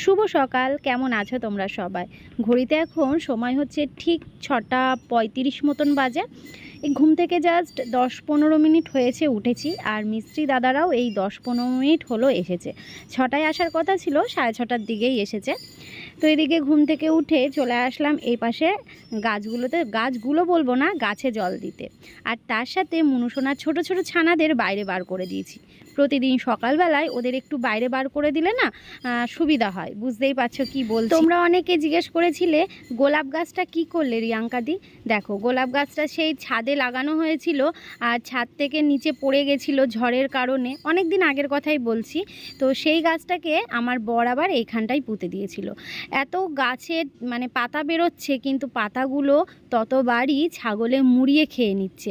শুভ সকাল, কেমন আছো তোমরা সবাই? ঘড়িতে এখন সময় হচ্ছে ঠিক ছটা পঁয়ত্রিশ মতন বাজে। এই ঘুম থেকে জাস্ট দশ পনেরো মিনিট হয়েছে উঠেছি, আর মিস্ত্রি দাদারাও এই দশ পনেরো মিনিট হলো এসেছে। ছটায় আসার কথা ছিল, সাড়ে ছটার দিকেই এসেছে। তো এদিকে ঘুম থেকে উঠে চলে আসলাম এই পাশে গাছগুলোতে। গাছগুলো বলব না, গাছে জল দিতে। আর তার সাথে মনুসোনার ছোট ছোট ছানাদের বাইরে বার করে দিয়েছি। প্রতিদিন সকালবেলায় ওদের একটু বাইরে বার করে দিলে না সুবিধা হয়। বুঝতেই পারছ কি বল তোমরা অনেকে জিজ্ঞেস করেছিলে, গোলাপ গাছটা কি করলে রিয়াঙ্কাদি দেখো, গোলাপ গাছটা সেই ছাদে লাগানো হয়েছিল, আর ছাদ থেকে নিচে পড়ে গেছিল ঝড়ের কারণে। অনেক দিন আগের কথাই বলছি। তো সেই গাছটাকে আমার বর আবার এইখানটাই পুঁতে দিয়েছিল। এত গাছের মানে পাতা বেরোচ্ছে, কিন্তু পাতাগুলো ততবারই ছাগলে মুড়িয়ে খেয়ে নিচ্ছে।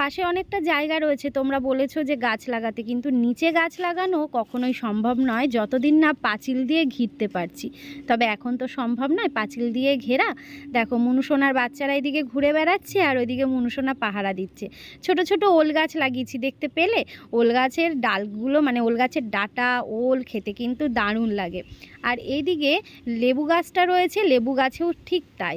পাশে অনেকটা জায়গা রয়েছে, তোমরা বলেছ যে গাছ লাগাতে, কিন্তু নিচে গাছ লাগানো কখনোই সম্ভব নয়। যতদিন না পাঁচিল দিয়ে ঘিরতে পারছি, তবে এখন তো সম্ভব নয় পাঁচিল দিয়ে ঘেরা। দেখো, মনুসোনার বাচ্চারা এদিকে ঘুরে বেড়াচ্ছে আর ওইদিকে মনুসোনা পাহারা দিচ্ছে। ছোট ছোট ওল গাছ লাগিয়েছি দেখতে পেলে। ওল গাছের ডালগুলো মানে ওল গাছের ডাটা, ওল খেতে কিন্তু দারুণ লাগে। আর এইদিকে লেবু গাছটা রয়েছে, লেবু গাছেও ঠিক তাই।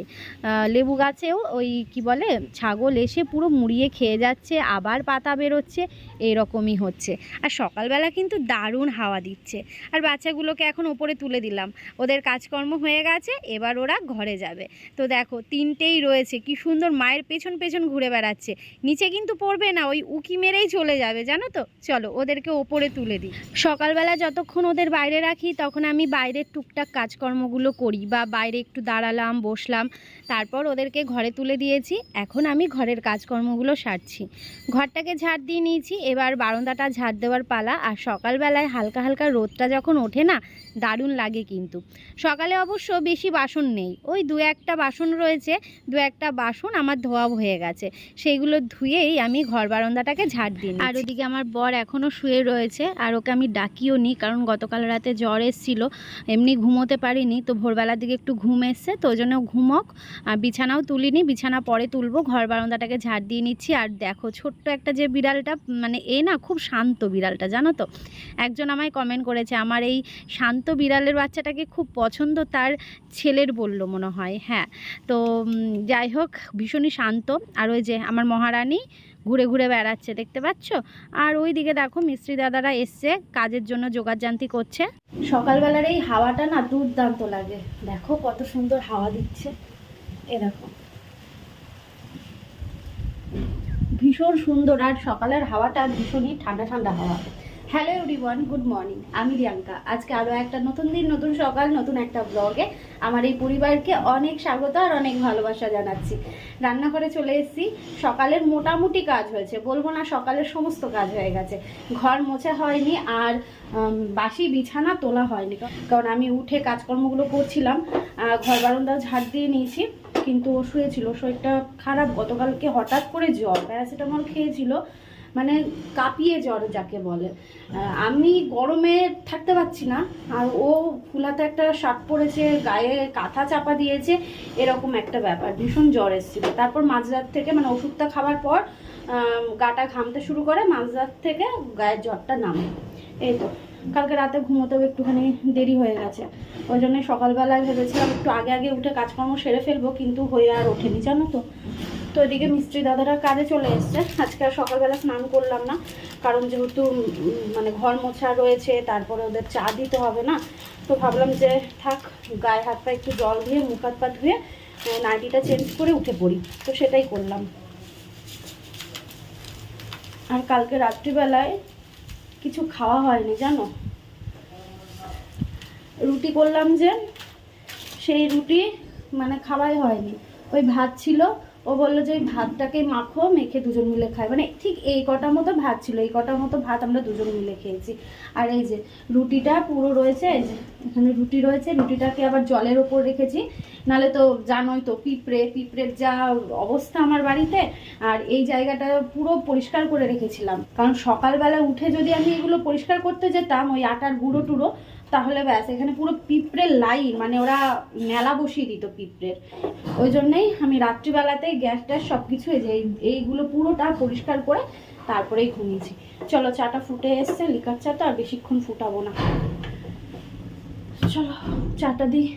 লেবু গাছেও ওই কি বলে, ছাগল এসে পুরো মুড়িয়ে খেয়ে যাচ্ছে, আবার পাতা বেরোচ্ছে, এরকমই হচ্ছে। আর সকালবেলা কিন্তু দারুণ হাওয়া দিচ্ছে। আর বাচ্চাগুলোকে এখন ওপরে তুলে দিলাম। ওদের কাজকর্ম হয়ে গেছে, এবার ওরা ঘরে যাবে। তো দেখো, তিনটেই রয়েছে। কি সুন্দর মায়ের পেছন পেছন ঘুরে বেড়াচ্ছে। নিচে কিন্তু পড়বে না, ওই উকি মেরেই চলে যাবে, জানো তো? চলো, ওদেরকে ওপরে তুলে দিই। সকালবেলা যতক্ষণ ওদের বাইরে রাখি, তখন আমি বাইরের টুকটাক কাজকর্মগুলো করি বা বাইরে একটু দাঁড়ালাম, বসলাম। তারপর ওদেরকে ঘরে তুলে দিয়েছি। এখন আমি ঘরের কাজকর্মগুলো সারছি। ঘরটাকে ঝাড় দিয়ে নিয়েছি। এবার বারান্দাটা ঝাড় দেওয়ার পালা আর সকালবেলায় হালকা হালকা রোদটা যখন ওঠে না দারুণ লাগে কিন্তু। সকালে অবশ্য বেশি বাসন নেই। ওই দু একটা বাসন রয়েছে দু একটা বাসন আমার ধোয়া হয়ে গেছে। সেইগুলো ধুয়েই আমি ঘর বারান্দাটাকে ঝাড় দিই আর ওদিকে আমার বর এখনও শুয়ে রয়েছে আর ওকে আমি ডাকিও নি কারণ গতকাল রাতে জ্বর এসেছিল। এমনি ঘুমোতে পারিনি তো ভোরবেলার দিকে একটু ঘুম এসছে তো ওই জন্য ঘুমক। আর বিছানাও তুলিনি বিছানা পরে তুলবো, ঘর বারান্দাটাকে ঝাড় দিয়ে নিচ্ছি। আর দেখো, ছোট্ট একটা যে বিড়ালটা মানে এ না খুব শান্ত বিড়ালটা, জানো তো? একজন আমায় কমেন্ট করেছে, আমার এই শান্ত বিড়ালের বাচ্চাটাকে খুব পছন্দ, তার ছেলের বলল মনে হয়। হ্যাঁ তো যাই হোক, ভীষণই শান্ত। আর ওই যে আমার মহারানী ঘুরে ঘুরে বেড়াচ্ছে, দেখতে পাচ্ছ? আর ওই দিকে দেখো, মিস্ত্রি দাদারা এসছে, কাজের জন্য যোগাযান্তি করছে। সকালবেলার এই হাওয়াটা না দুর্দান্ত লাগে। দেখো কত সুন্দর হাওয়া দিচ্ছে। এ দেখো। ভীষণ সুন্দর আর সকালের হাওয়াটা ভীষণই ঠান্ডা ঠান্ডা হাওয়া। হ্যালো এভরিওয়ান গুড মর্নিং আমি রিয়াঙ্কা। আজকে আরও একটা নতুন দিন, নতুন সকাল, নতুন একটা ব্লগে আমার এই পরিবারকে অনেক স্বাগত আর অনেক ভালোবাসা জানাচ্ছি। রান্নাঘরে চলে এসেছি। সকালের মোটামুটি কাজ হয়েছে। বলব না সকালের সমস্ত কাজ হয়ে গেছে। ঘর মোছা হয়নি আর বাসি বিছানা তোলা হয়নি। কারণ আমি উঠে কাজকর্মগুলো করছিলাম। ঘর বারান্দাও ঝাড় দিয়ে নিয়েছি। কিন্তু ও শুয়েছিল। শরীরটা খারাপ, গতকালকে হঠাৎ করে জ্বর, প্যারাসিটামল খেয়েছিল মানে কাঁপিয়ে জ্বর যাকে বলে। আমি গরমে থাকতে পারছি না, আর ও ফুলাতে একটা শার্ট পরেছে গায়ে কাঁথা চাপা দিয়েছে, এরকম একটা ব্যাপার, ভীষণ জ্বর এসেছিল। তারপর মাঝরাত থেকে মানে ওষুধটা খাওয়ার পর গাটা ঘামতে শুরু করে, মাঝরাত থেকে গায়ের জ্বরটা নামে। এই তো। কালকে রাতে ঘুমোতেও একটুখানি দেরি হয়ে গেছে। ওই জন্য সকালবেলায় ভেবেছিলাম একটু আগে আগে উঠে কাজকর্ম সেরে ফেলব, কিন্তু হয়ে আর ওঠেনি, জানো তো। তো এদিকে মিস্ত্রি দাদারা কাজে চলে এসছে। আজকে আর সকালবেলা স্নান করলাম না, কারণ যেহেতু মানে ঘর মোছা রয়েছে, তারপরে ওদের চা দিতে হবে না। তো ভাবলাম যে থাক, গায়ে হাত পা একটু জল দিয়ে, মুখ হাত পা ধুয়ে নাইটিটা চেঞ্জ করে উঠে পড়ি। তো সেটাই করলাম। আর কালকে রাত্রিবেলায় কিছু খাওয়া হয়নি, জানো? রুটি করলাম যে, সেই রুটি মানে খাওয়াই হয়নি। ওই ভাত ছিল, ও বলল যে ওই ভাতটাকে মাখো, মেখে দুজন মিলে খাই। মানে ঠিক এই কটা মতো ভাত ছিল, এই কটা মতো ভাত আমরা দুজন মিলে খেয়েছি। আর এই যে রুটিটা পুরো রয়েছে এখানে রুটি রয়েছে, রুটিটাকে আবার জলের ওপর রেখেছি। নালে তো জানোই তো, পিঁপড়ে, পিঁপড়ের যা অবস্থা আমার বাড়িতে, আর এই জায়গাটা পুরো পরিষ্কার করে রেখেছিলাম। কারণ সকালবেলা উঠে যদি আমি এগুলো পরিষ্কার করতে যেতাম, ওই আটার গুঁড়ো টুড়ো, তাহলে ব্যাস, এখানে পুরো পিঁপড়ের লাইন মানে ওরা মেলা বসিয়ে দিত পিঁপড়ের। ওই জন্যেই আমি রাত্রিবেলাতে গ্যাস ট্যাস সব কিছু এইগুলো পুরোটা পরিষ্কার করে তারপরেই ঘুমিয়েছি। চলো চাটা ফুটে এসছে, লিকার চা তো আর বেশিক্ষণ ফুটাবো না। চলো, চাটা দিই।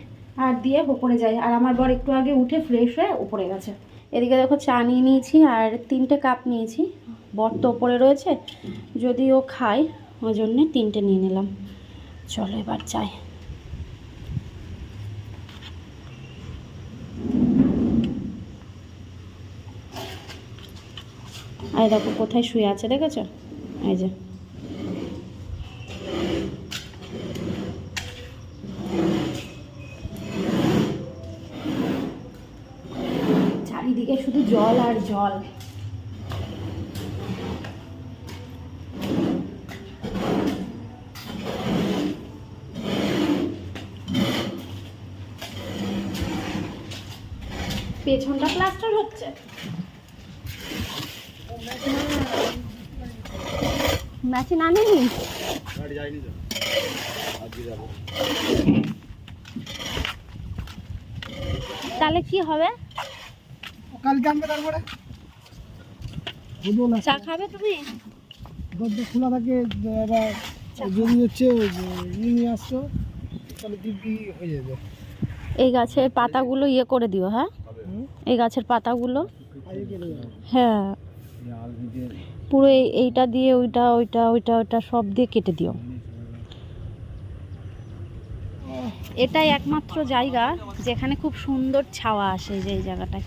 আর দিয়ে ওপরে যাই। আর আমার বর একটু আগে উঠে ফ্রেশ হয়ে উপরে গেছে। এদিকে দেখো চা নিয়ে নিয়েছি আর তিনটে কাপ নিয়েছি। বর তো ওপরে রয়েছে যদি ও খায়, ওই জন্যে তিনটে নিয়ে নিলাম। চলো এবার যাই। এই দেখো কোথায় শুয়ে আছে, দেখেছ? এই যে চারিদিকে শুধু জল জল পেছনটা প্লাস্টার হচ্ছে। আজকে যাব। তাহলে কি হবে? কালকে আনবে তারপরে? চা খাবে তুমি? দরজা খোলা থাকে এবার যদি হচ্ছে ইয়ে নিয়ে আসছো তাহলে দিব্যি হয়ে যাবে। এই গাছের পাতাগুলো ইয়ে করে দিও হ্যাঁ? এই গাছের পাতাগুলো। আগে হ্যাঁ। পুরো এই- এইটা দিয়ে ওইটা ওইটা ওইটা ওইটা সব দিয়ে কেটে দিও। এটাই একমাত্র জায়গা যেখানে খুব সুন্দর ছাওয়া আসে যে এই জায়গাটায়।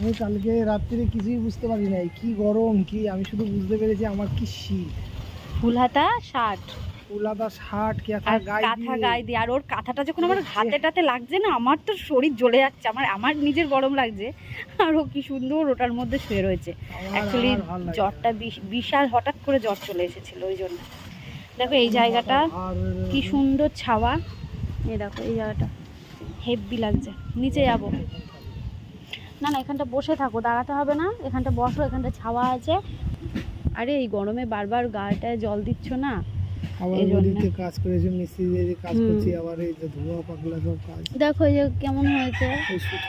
আমি কালকে রাত্রিরে কিছুই বুঝতে পারি নাই। কি গরম কি আমি শুধু বুঝতে পেরেছি আমার কি শীত। ফুলহাতা শার্ট। শার্ট কি আর গায়ে কাঁথা গায়ে দিয়ে। আর ওর কাঁথাটা যখন আমার হাতে টাতে লাগছে না আমার তো শরীর জ্বলে যাচ্ছে আমার আমার নিজের গরম লাগছে। আর ও কি সুন্দর ওটার মধ্যে শুয়ে রয়েছে। অ্যাকচুয়ালি। জ্বরটা বিশ- বিশাল হঠাৎ করে জ্বর চলে এসেছিল ওই জন্য। দেখো এই জায়গাটা কি সুন্দর ছাওয়া। এই দেখো এই জায়গাটা। হেভি লাগছে। নিচে যাব। না না এখানটা বসে থাকো দাঁড়াতে হবে না এখানটা বসো এখানটা ছাওয়া আছে। আরে এই গরমে বারবার গাটায় জল দিচ্ছ না? আবার এই জন্য। ওদিকে কাজ করেছে মিস্ত্রি কাজ করছি আবার এই যে ধোয়া পাগলা সব কাজ। দেখো এই যে কেমন হয়েছে।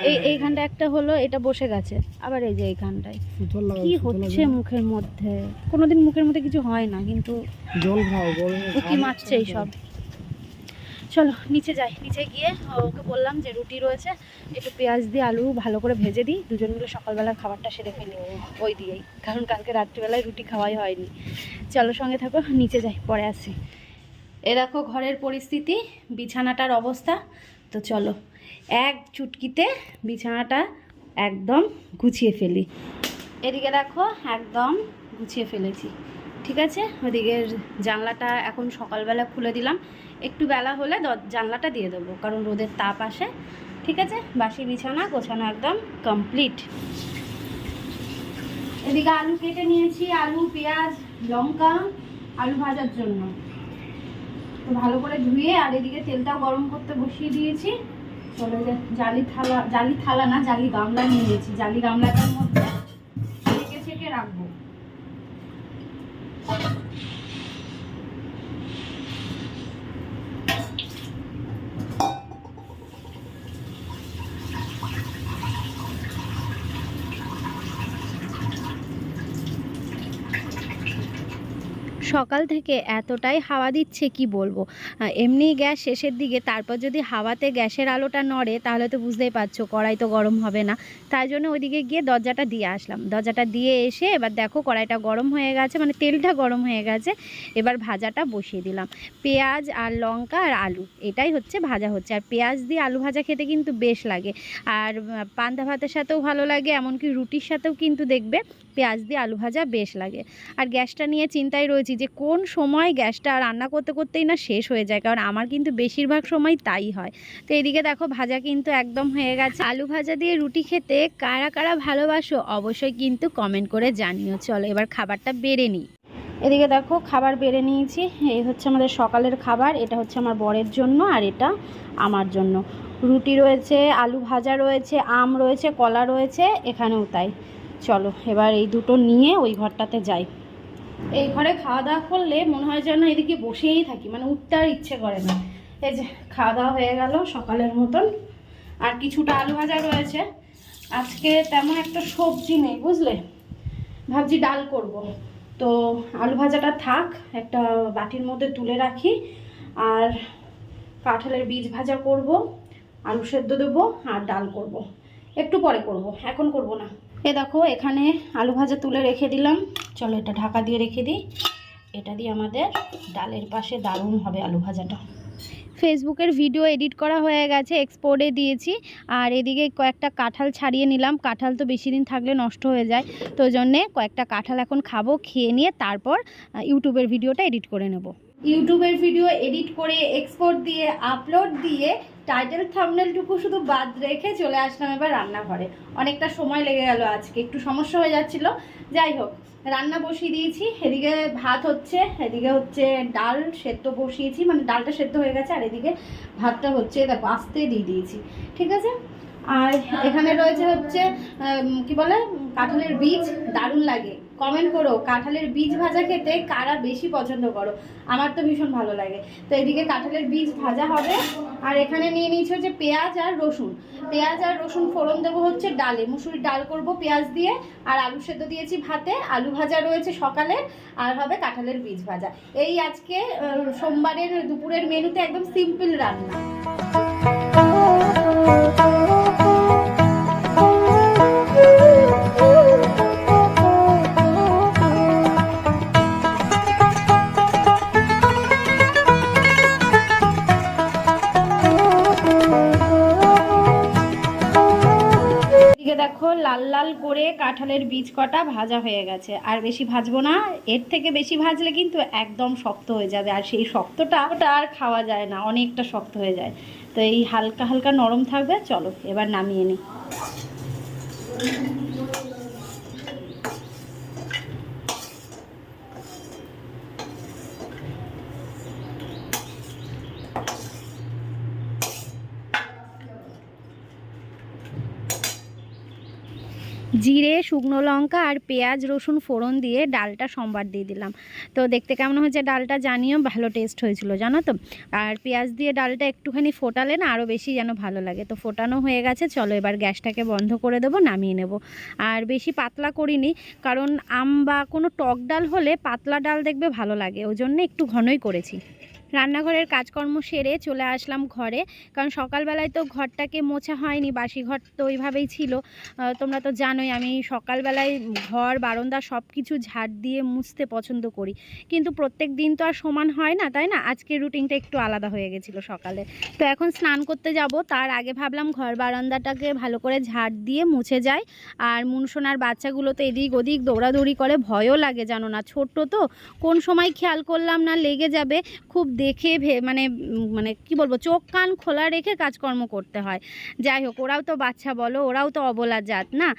এই। এইখানটা একটা হলো এটা বসে গেছে। আবার এই যে এইখানটায়। কি হচ্ছে মুখের মধ্যে? কোনোদিন মুখের মধ্যে কিছু হয় না কিন্তু জল খাও গরমে উকি মারছে এই সব চলো, নিচে যাই। নিচে গিয়ে ওকে বললাম যে রুটি রয়েছে, একটু পেঁয়াজ দিয়ে আলু ভালো করে ভেজে দিই। দুজন মিলে সকালবেলার খাবারটা সেরে ফেলি, ওই দিয়েই। কারণ কালকে রাত্রিবেলায় রুটি খাওয়াই হয়নি। চলো, সঙ্গে থাকো, নিচে যাই, পরে আসি। এ দেখো, ঘরের পরিস্থিতি, বিছানাটার অবস্থা। তো চলো, এক চুটকিতে বিছানাটা একদম গুছিয়ে ফেলি। এদিকে দেখো, একদম গুছিয়ে ফেলেছি। ঠিক আছে? ওদিকে জানলাটা এখন সকালবেলা খুলে দিলাম। একটু বেলা হলে জানলাটা দিয়ে দেবো, কারণ রোদের তাপ আসে। ঠিক আছে? বাসি বিছানা, গোছানো একদম কমপ্লিট এদিকে আলু কেটে নিয়েছি, আলু, পেঁয়াজ, লঙ্কা, আলু ভাজার জন্য। তো ভালো করে ধুয়ে আর এদিকে তেলটাও গরম করতে বসিয়ে দিয়েছি। চলে জালি থালা জালি থালা না, জালি গামলা নিয়ে নিয়েছি। জালি গামলাটার মধ্যে ছেঁকে ছেঁকে রাখব। সকাল থেকে এতটাই হাওয়া দিচ্ছে, কি বলব? এমনি গ্যাস শেষের দিকে, তারপর যদি হাওয়াতে গ্যাসের আলোটা নড়ে, তাহলে তো বুঝতেই পারছ, কড়াই তো গরম হবে না। তাই জন্য ওইদিকে গিয়ে দরজাটা দিয়ে আসলাম। দরজাটা দিয়ে এসে এবার দেখো কড়াইটা গরম হয়ে গেছে মানে তেলটা গরম হয়ে গেছে। এবার ভাজাটা বসিয়ে দিলাম। পেঁয়াজ আর লঙ্কা আর আলু, এটাই হচ্ছে ভাজা হচ্ছে। আর পেঁয়াজ দিয়ে আলু ভাজা খেতে কিন্তু বেশ লাগে। আর পান্তা ভাতের সাথেও ভালো লাগে, এমনকি রুটির সাথেও কিন্তু দেখবে পেঁয়াজ দিয়ে আলু ভাজা বেশ লাগে। আর গ্যাসটা নিয়ে চিন্তায় রয়েছি যে কোন সময় গ্যাসটা রান্না করতে করতেই না শেষ হয়ে যায়, কারণ আমার কিন্তু বেশিরভাগ সময় তাই হয়। তো এদিকে দেখো ভাজা কিন্তু একদম হয়ে গেছে। আলু ভাজা দিয়ে রুটি খেতে কারা কারা ভালোবাসো অবশ্যই কিন্তু কমেন্ট করে জানিও। চলো এবার খাবারটা বেড়ে নিই। এদিকে দেখো খাবার বেড়ে নিয়েছি। এই হচ্ছে আমাদের সকালের খাবার, এটা হচ্ছে আমার বরের জন্য আর এটা আমার জন্য। রুটি রয়েছে, আলু ভাজা রয়েছে, আম রয়েছে, কলা রয়েছে, এখানেও তাই। চলো এবার এই দুটো নিয়ে ওই ঘরটাতে যাই। এই ঘরে খাওয়া দাওয়া করলে মনে হয় যেন এদিকে বসেই থাকি মানে উঠতে আর ইচ্ছে করে না। এই যে খাওয়া দাওয়া হয়ে গেল সকালের মতন, আর কিছুটা আলু ভাজা রয়েছে। আজকে তেমন একটা সবজি নেই, বুঝলে? ভাবছি ডাল করব। তো আলু ভাজাটা থাক, একটা বাটির মধ্যে তুলে রাখি, আর কাঁঠালের বীজ ভাজা করব, আলু সেদ্ধ দেবো, আর ডাল করব। একটু পরে করব, এখন করব না। এ দেখো, এখানে আলু ভাজা তুলে রেখে দিলাম। চলো এটা ঢাকা দিয়ে রেখে দিই। এটা দিয়ে আমাদের ডালের পাশে দারুণ হবে আলু ভাজাটা। ফেসবুকের ভিডিও এডিট করা হয়ে গেছে এক্সপোর্টে দিয়েছি। আর এদিকে কয়েকটা কাঁঠাল ছাড়িয়ে নিলাম। কাঁঠাল তো বেশি দিন থাকলে নষ্ট হয়ে যায়। তো জন্যে কয়েকটা কাঁঠাল এখন খাব, খেয়ে নিয়ে তারপর ইউটিউবের ভিডিওটা এডিট করে নেব। ইউটিউবের ভিডিও এডিট করে এক্সপোর্ট দিয়ে আপলোড দিয়ে টাইটেল থামনেলটুকু শুধু বাদ রেখে চলে আসলাম এবার রান্নাঘরে। অনেকটা সময় লেগে গেল আজকে, একটু সমস্যা হয়ে যাচ্ছিল। যাই হোক, রান্না বসিয়ে দিয়েছি, এদিকে ভাত হচ্ছে, এদিকে হচ্ছে ডাল সেদ্ধ বসিয়েছি মানে ডালটা সেদ্ধ হয়ে গেছে, আর এদিকে ভাতটা হচ্ছে, দেখো, আস্তে দিয়ে দিয়েছি, ঠিক আছে? আর এখানে রয়েছে হচ্ছে কি বলে কাঁঠালের বীজ, দারুণ লাগে। কমেন্ট করো, কাঁঠালের বীজ ভাজা খেতে কারা বেশি পছন্দ করো? আমার তো ভীষণ ভালো লাগে। তো এদিকে কাঁঠালের বীজ ভাজা হবে। আর এখানে নিয়ে নিয়েছি হচ্ছে পেঁয়াজ আর রসুন। পেঁয়াজ আর রসুন ফোড়ন দেবো হচ্ছে ডালে। মুসুরির ডাল করব পেঁয়াজ দিয়ে। আর আলু সেদ্ধ দিয়েছি ভাতে। আলু ভাজা রয়েছে সকালের আর হবে কাঁঠালের বীজ ভাজা। এই আজকে সোমবারের দুপুরের মেনুতে একদম সিম্পল রান্না। দেখো, লাল লাল করে কাঁঠালের বীজ কটা ভাজা হয়ে গেছে। আর বেশি ভাজবো না, এর থেকে বেশি ভাজলে কিন্তু একদম শক্ত হয়ে যাবে। আর সেই শক্তটা ওটা আর খাওয়া যায় না, অনেকটা শক্ত হয়ে যায়। তো এই হালকা হালকা নরম থাকবে, চলো এবার নামিয়ে নিই। জিরে, শুকনো লঙ্কা আর পেঁয়াজ, রসুন ফোড়ন দিয়ে ডালটা সম্বার দিয়ে দিলাম। তো দেখতে কেমন হয়েছে ডালটা জানিও, ভালো টেস্ট হয়েছিল, জানো তো? আর পেঁয়াজ দিয়ে ডালটা একটুখানি ফোটালে না আরও বেশি যেন ভালো লাগে। তো ফোটানো হয়ে গেছে, চলো এবার গ্যাসটাকে বন্ধ করে দেবো, নামিয়ে নেব। আর বেশি পাতলা করিনি, কারণ আম বা কোনো টক ডাল হলে পাতলা ডাল দেখবে ভালো লাগে ওই জন্য একটু ঘনই করেছি। রান্নাঘরের কাজকর্ম সেরে চলে আসলাম ঘরে। কারণ সকালবেলায় তো ঘরটাকে মোছা হয়নি, বাসি ঘর তো ওইভাবেই ছিল। তোমরা তো জানোই আমি সকালবেলায় ঘর, বারান্দা সব কিছু ঝাড় দিয়ে মুছতে পছন্দ করি। কিন্তু প্রত্যেক দিন তো আর সমান হয় না, তাই না? আজকের রুটিনটা একটু আলাদা হয়ে গেছিল সকালে। তো এখন স্নান করতে যাব, তার আগে ভাবলাম ঘর বারান্দাটাকে ভালো করে ঝাড় দিয়ে মুছে যায় আর মুনসোনার বাচ্চাগুলো তো এদিক ওদিক দৌড়াদৌড়ি করে, ভয়ও লাগে জানো না। ছোট্ট তো, কোন সময় খেয়াল করলাম না, লেগে যাবে। খুব দেখে ভে- মানে মানে কি বলব, চোখ কান খোলা রেখে কাজকর্ম করতে হয়। যাই হোক, ওরাও তো বাচ্চা বলো, ওরাও তো অবলা জাত, না?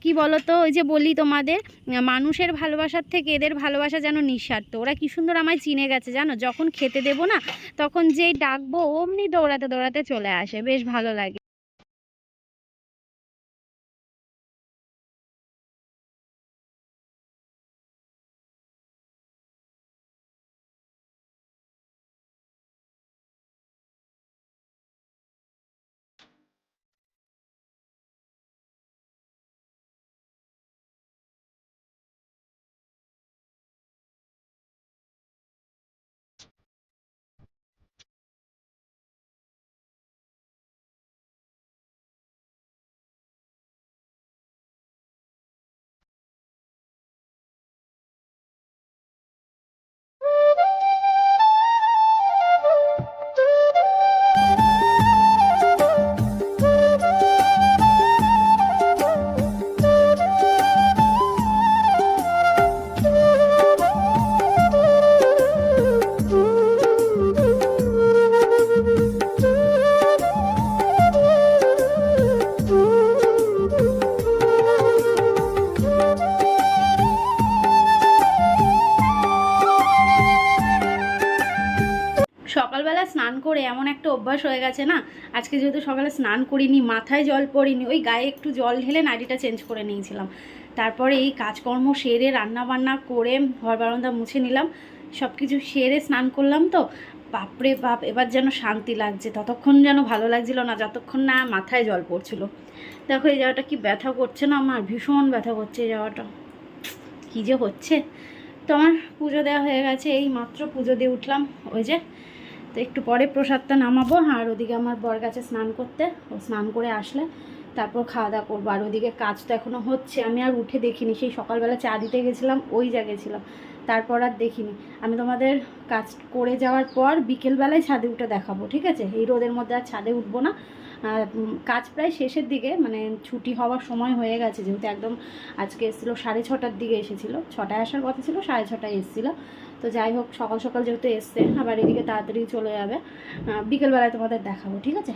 কি বলো তো ওই যে বলি তোমাদের, মানুষের ভালোবাসার থেকে এদের ভালোবাসা যেন নিঃস্বার্থ। ওরা কি সুন্দর আমায় চিনে গেছে, জানো? যখন খেতে দেবো না, তখন যেই ডাকবো, অমনি দৌড়াতে দৌড়াতে চলে আসে। বেশ ভালো লাগে। স্নান করে এমন একটা অভ্যাস হয়ে গেছে না? আজকে যেহেতু সকালে স্নান করিনি, মাথায় জল পড়িনি, ওই গায়ে একটু জল ঢেলে নাইটিটা চেঞ্জ করে নিয়েছিলাম। তারপরে এই কাজকর্ম সেরে রান্না বান্না করে ঘর বারান্দা মুছে নিলাম সব কিছু সেরে স্নান করলাম তো। বাপরে বাপ, এবার যেন শান্তি লাগছে, ততক্ষণ যেন ভালো লাগছিল না, যতক্ষণ না মাথায় জল পড়ছিল। দেখো, এই জায়গাটা কি ব্যথা করছে না আমার, ভীষণ ব্যথা করছে এই জায়গাটা। কী যে হচ্ছে? তো আমার পুজো দেওয়া হয়ে গেছে, এই মাত্র পুজো দিয়ে উঠলাম, ওই যে তো একটু পরে প্রসাদটা নামাবো, আর ওদিকে আমার বর গেছে স্নান করতে। ও স্নান করে আসলে, তারপর খাওয়া দাওয়া করব। আর ওদিকে কাজ তো এখনও হচ্ছে, আমি আর উঠে দেখিনি। সেই সকালবেলা চা দিতে গেছিলাম, ওই জায়গায় ছিলাম। তারপর আর দেখিনি। আমি তোমাদের কাজ করে যাওয়ার পর বিকেলবেলায় ছাদে উঠে দেখাবো, ঠিক আছে? এই রোদের মধ্যে আর ছাদে উঠবো না। কাজ প্রায় শেষের দিকে মানে ছুটি হওয়ার সময় হয়ে গেছে, যেহেতু একদম আজকে এসেছিল সাড়ে ছটার দিকে এসেছিল। ছটায় আসার কথা ছিল, সাড়ে ছটায় এসেছিল। তো যাই হোক, সকাল সকাল যেহেতু এসছে, আবার এদিকে তাড়াতাড়ি চলে যাবে। বিকেলবেলায় তোমাদের দেখাবো, ঠিক আছে?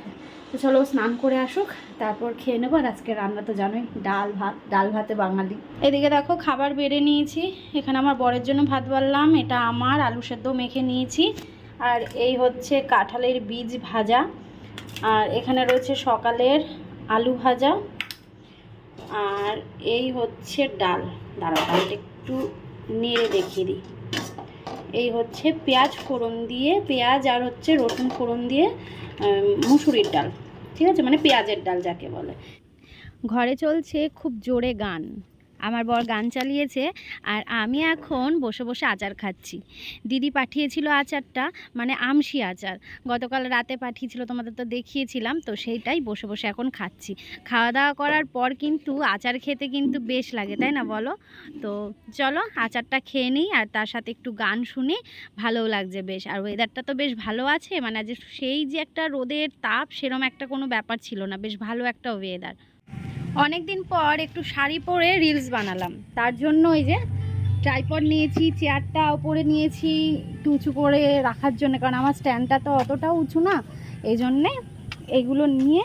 তো চলো স্নান করে আসুক, তারপর খেয়ে নেব। আর আজকে রান্না তো জানোই, ডাল ভাত, ডাল ভাতে বাঙালি। এদিকে দেখো, খাবার বেড়ে নিয়েছি। এখানে আমার বরের জন্য ভাত বাড়লাম, এটা আমার, আলু সেদ্ধ মেখে নিয়েছি। আর এই হচ্ছে কাঁঠালের বীজ ভাজা। আর এখানে রয়েছে সকালের আলু ভাজা। আর এই হচ্ছে ডাল। দাঁড়াও, ডালটা একটু নেড়ে দেখিয়ে দিই। এই হচ্ছে পেঁয়াজ ফোড়ন দিয়ে, পেঁয়াজ আর হচ্ছে রসুন ফোড়ন দিয়ে মুসুরির ডাল, ঠিক আছে? মানে পেঁয়াজের ডাল যাকে বলে। ঘরে চলছে খুব জোরে গান। আমার বর গান চালিয়েছে আর আমি এখন বসে বসে আচার খাচ্ছি। দিদি পাঠিয়েছিল আচারটা মানে আমশি আচার। গতকাল রাতে পাঠিয়েছিল, তোমাদের তো দেখিয়েছিলাম, তো সেইটাই বসে বসে এখন খাচ্ছি। খাওয়া দাওয়া করার পর কিন্তু আচার খেতে কিন্তু বেশ লাগে, তাই না বলো? তো চলো, আচারটা খেয়ে নিই আর তার সাথে একটু গান শুনি, ভালোও লাগছে বেশ। আর ওয়েদারটা তো বেশ ভালো আছে মানে যে সেই যে একটা রোদের তাপ, সেরম একটা কোনো ব্যাপার ছিল না, বেশ ভালো একটা ওয়েদার অনেক দিন পর একটু শাড়ি পরে রিলস বানালাম। তার জন্য ওই যে ট্রাইপড নিয়েছি চেয়ারটা উপরে নিয়েছি একটু উঁচু করে রাখার জন্য কারণ আমার স্ট্যান্ডটা তো অতটাও উঁচু না। এই জন্যে এগুলো নিয়ে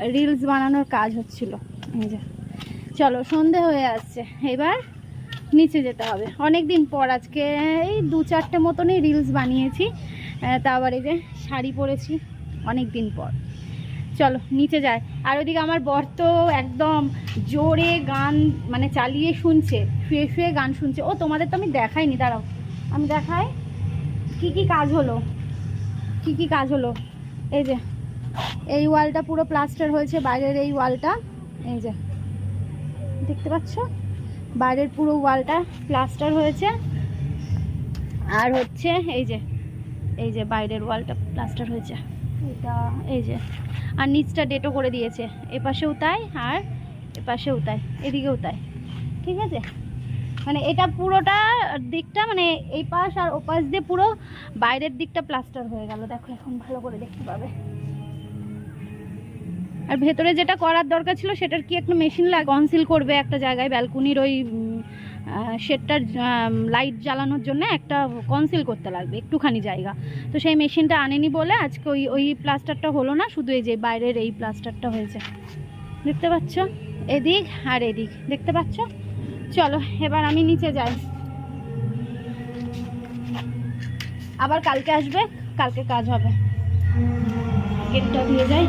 রিলস বানানোর কাজ হচ্ছিল। এই যে। চলো সন্ধে হয়ে আসছে। এবার নিচে যেতে হবে। অনেক দিন পর আজকে এই দু চারটে মতনই রিলস বানিয়েছি। আহ, তা আবার এই যে শাড়ি পরেছি অনেক দিন পর। চলো, নিচে যায়। আর ওদিকে আমার বর তো একদম জোরে গান মানে চালিয়ে শুনছে, শুয়ে শুয়ে গান শুনছে। ও, তোমাদের তো আমি দেখাইনি, দাঁড়াও। আমি দেখাই, কি কি কাজ হলো? কি কি কাজ হলো? এই যে, এই ওয়ালটা পুরো প্লাস্টার হয়েছে, বাইরের এই ওয়ালটা, এই যে, দেখতে পাচ্ছ? বাইরের পুরো ওয়ালটা প্লাস্টার হয়েছে। আর হচ্ছে, এই যে এই যে বাইরের ওয়ালটা প্লাস্টার হয়েছে। এটা, এই যে আর নিচটা ডেটও করে দিয়েছে। এপাশেও তাই আর এপাশেও তাই, এদিকেও তাই। ঠিক আছে? মানে এটা পুরোটা দিকটা মানে এই পাশ আর ওপাশ দিয়ে পুরো বাইরের দিকটা প্লাস্টার হয়ে গেল। দেখো এখন ভালো করে দেখতে পাবে। আর ভেতরে যেটা করার দরকার ছিল সেটার কি একটা মেশিন লাগ কনসিল করবে একটা জায়গায়? ব্যালকনির ওই শেডটার লাইট জ্বালানোর জন্য একটা কনসিল করতে লাগবে, একটুখানি জায়গা। তো সেই মেশিনটা আনেনি বলে আজকে ওই ওই প্লাস্টারটা হলো না, শুধু এই যে বাইরের এই প্লাস্টারটা হয়েছে। দেখতে পাচ্ছ? এদিক আর এদিক, দেখতে পাচ্ছ? চলো, এবার আমি নিচে যাই। আবার কালকে আসবে, কালকে কাজ হবে। গেটটা দিয়ে যাই।